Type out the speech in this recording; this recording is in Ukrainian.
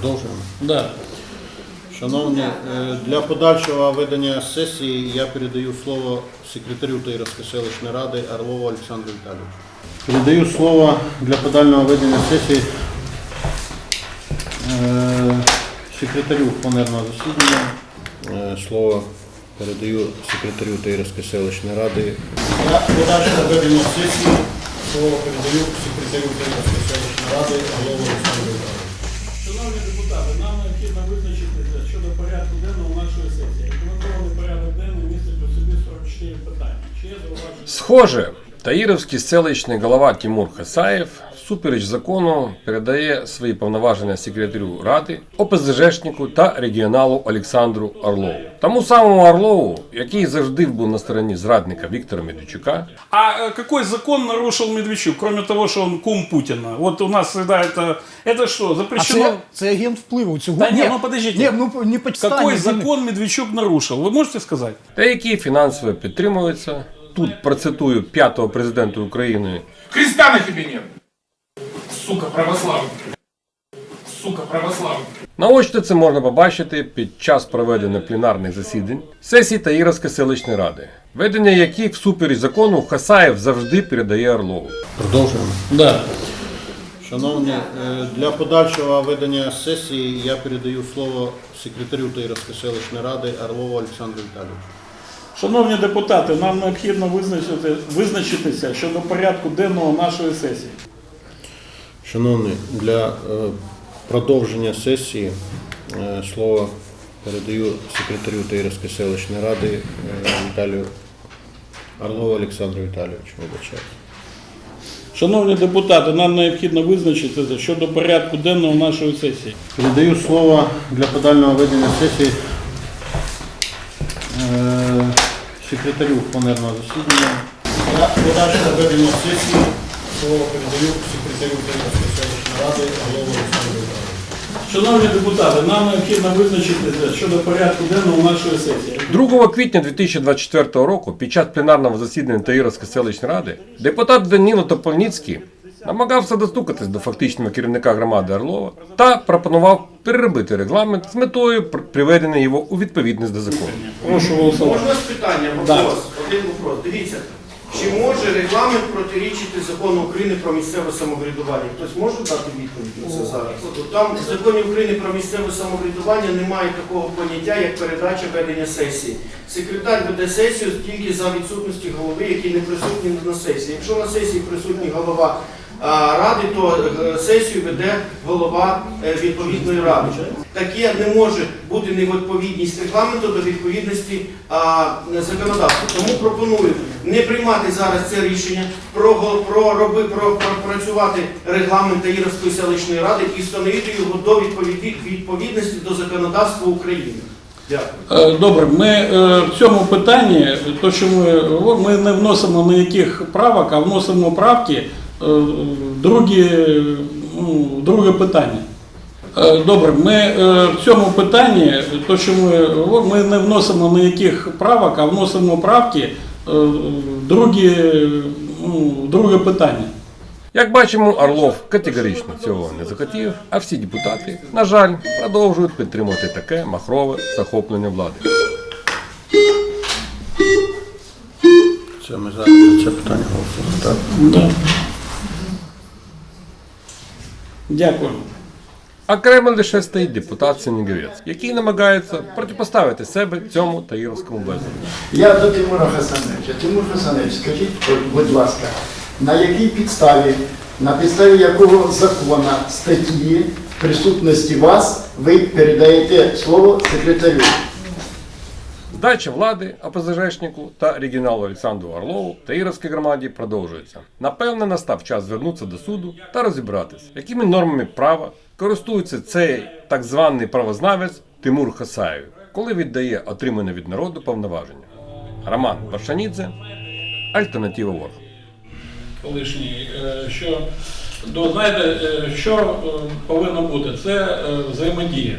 Продовжуємо. Да. Шановні, е, для подальшого ведення сесії я передаю слово секретарю Таїровської селищної ради Орлову Олександру Віталійовичу. Передаю слово для подального ведення сесії е, секретарю пленарного засідання. Е, Слово передаю секретарю Таїровської селищної ради. Для подальшого ведення сесії слово передаю секретарю Таїровської селищної ради Орлову Олександру Віталійовичу. Шановні депутати, нам необхідно визначитися щодо порядку денного нашої сесії. Рекомендований порядок денний містить у собі 44 питання. Чи є зауваження? Схоже, Таїровський селищний голова Тимур Хасаєв всупереч закону передає свої повноваження секретарю ради, ОПЗЖшнику та регіоналу Олександру Орлову. Тому самому Орлову, який завжди був на стороні зрадника Віктора Медведчука, А э, какой закон нарушил Медведчук, кроме того, что он кум Путина? Вот у нас всегда это... Это что, А запрещено? це, це агент впливу цього. Та ні, ну, подождіть. Ні, ну не почитання. Какой він- закон Медведчук нарушил? Вы можете сказать? та які фінансово підтримуються. Тут процитую п'ятого президента України Христа на тебе нет. Сука православный. Сука православный. Наочно це можна побачити під час проведення пленарних засідань сесій Таїровської селищної ради, ведення яких всупереч закону Хасаєв завжди передає Орлову. Продовжуємо. Да. Шановні, е, для подальшого ведення сесії я передаю слово секретарю Таїровської селищної ради Орлову Олександру Віталійовичу. Шановні депутати, нам необхідно визначити, визначитися щодо порядку денного нашої сесії. Шановні, для е, продовження сесії е, слово передаю секретарю Таїровської селищної ради е, Віталію Орлову Олександру Віталійовичу. Вибачаю. Шановні депутати, нам необхідно визначитися щодо порядку денного нашої сесії. Передаю слово для подального ведення сесії секретарю пленарного засідання. Для подальшого ведення сесії слово передаю секретарю Таїровської селищної ради Орлову Олександру Шановні депутати, нам необхідно визначитися щодо порядку денного нашої сесії. 2 квітня 2024 року під час пленарного засідання Таїровської селищної ради депутат Даніло Топольницький намагався достукатись до фактичного керівника громади Орлова та пропонував переробити регламент з метою приведення його у відповідність до закону. Прошу голосувати. Можна питання, вопрос, один вопрос. Дивіться, чи може регламент протирічити закону України про місцеве самоврядування? Хтось може дати відповідь на це зараз? Там в законі України про місцеве самоврядування немає такого поняття, як передача ведення сесії. Секретар веде сесію тільки за відсутності голови, який не присутній на сесії. Якщо на сесії присутній голова ради, то е, сесію веде голова е, відповідної ради. Таке не може бути невідповідність регламенту до відповідності законодавства. Тому пропоную не приймати зараз це рішення, про, пропрацювати регламент Таїровської селищної ради і встановити його до відповідності до законодавства України. Дякую. Е, Добре, ми в цьому питанні, то що ми ми не вносимо ніяких правок, а вносимо правки е, другі, ну, друге питання. Е, Добре, ми е, в цьому питанні, то що ми ми не вносимо ніяких правок, а вносимо правки е, другі, ну, друге питання. Як бачимо, Орлов категорично цього не захотів, а всі депутати, на жаль, продовжують підтримувати таке махрове захоплення влади. Це ми зараз за це питання голосуємо. Так? Дякую. Окремо лише стоїть депутат Сенігівець, який намагається протипоставити себе цьому таїровському безладу. Я до Тимура Хасановича. Тимур Хасанович, скажіть, будь ласка, на якій підставі, на підставі якого закону, статті присутності вас ви передаєте слово секретарю? Здача влади ОПЗЖшнику та регіоналу Олександру Орлову Таїровській громаді продовжується. Напевне, настав час звернутися до суду та розібратися, якими нормами права користується цей так званий правознавець Тимур Хасаєв, коли віддає отримане від народу повноваження. Роман Варшанідзе, Альтернатива Ворг. колишній, е, що до знаєте, е, що е, повинно бути? Це взаємодія.